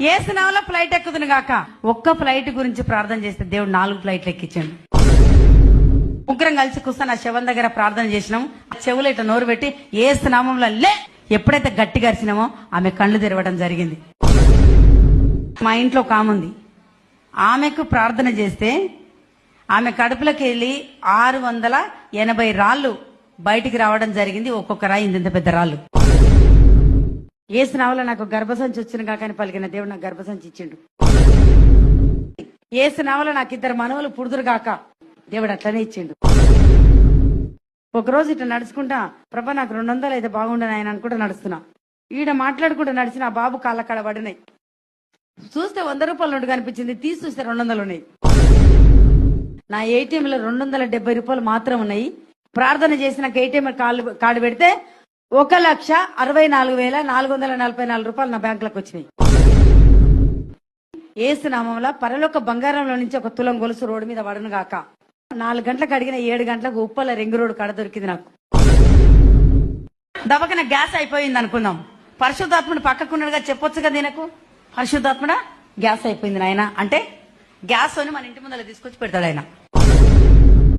ఏ సినిమాలో ఫ్లైట్ ఎక్కుతుంది కాక ఒక్క ఫ్లైట్ గురించి ప్రార్థన చేస్తే దేవుడు నాలుగు ఫ్లైట్లు ఎక్కించాడు. ముగ్గురం కలిసి కూర్చొని ఆ శవం దగ్గర ప్రార్థన చేసినాం. ఆ చెవులు ఇట్లా నోరు పెట్టి ఏ స్నామంలో లే! ఎప్పుడైతే గట్టిగా అరిచినామో ఆమె కళ్ళు తెరవడం జరిగింది. మా ఇంట్లో ఒక ఆమె ఉంది. ఆమెకు ప్రార్థన చేస్తే ఆమె కడుపులోకి వెళ్ళి ఆరు వందల ఎనభై రాళ్ళు బయటికి రావడం జరిగింది. ఒక్కొక్క రాయి ఇంత పెద్ద రాళ్ళు. ఏ స్నావలో నాకు గర్భసంచి వచ్చిన కాకని పలికిన దేవుడు నాకు గర్భసంచి ఇచ్చిండు. ఏ స్నావలో నాకు ఇద్దరు మనవలు పుడుదురు కాక దేవుడు అట్లనే ఇచ్చిండు. ఒకరోజు ఇట్లా నడుచుకుంటా ప్రభా నాకు రెండు వందలు అయితే బాగుండని ఆయన అనుకుంటా నడుస్తున్నా. ఈడ మాట్లాడుకుంటూ నడిచిన ఆ బాబు కాళ్ళ కాడ పడినాయి. చూస్తే వంద రూపాయలు నోటు కనిపించింది తీసి చూస్తే రెండు వందలు ఉన్నాయి. నా ఏటీఎంలో రెండు వందల డెబ్బై రూపాయలు మాత్రం ఉన్నాయి. ప్రార్థన చేసిన ఏటీఎం కాళ్ళు కార్డు పెడితే ఒక లక్ష అరవై నాలుగు వేల నాలుగు వందల నలభై నాలుగు రూపాయలు నా బ్యాంకులకు వచ్చినాయి. ఏసునామంలో పరలోక బంగారంలో నుంచి ఒక తులం గొలుసు రోడ్డు మీద పడను గాక. నాలుగు గంటలకు అడిగిన ఏడు గంటలకు ఉప్పల రింగు రోడ్డు కడ దొరికింది నాకు. దవకన గ్యాస్ అయిపోయింది అనుకుందాం. పరిశుద్ధాత్ముడు పక్కకున్నాడుగా చెప్పొచ్చు కదా దీనకు? పరిశుద్ధాత్ముడా? గ్యాస్ అయిపోయింది నాయన. అంటే గ్యాస్ అని మన ఇంటి ముందర తీసుకొచ్చి పెడతాడు ఆయన.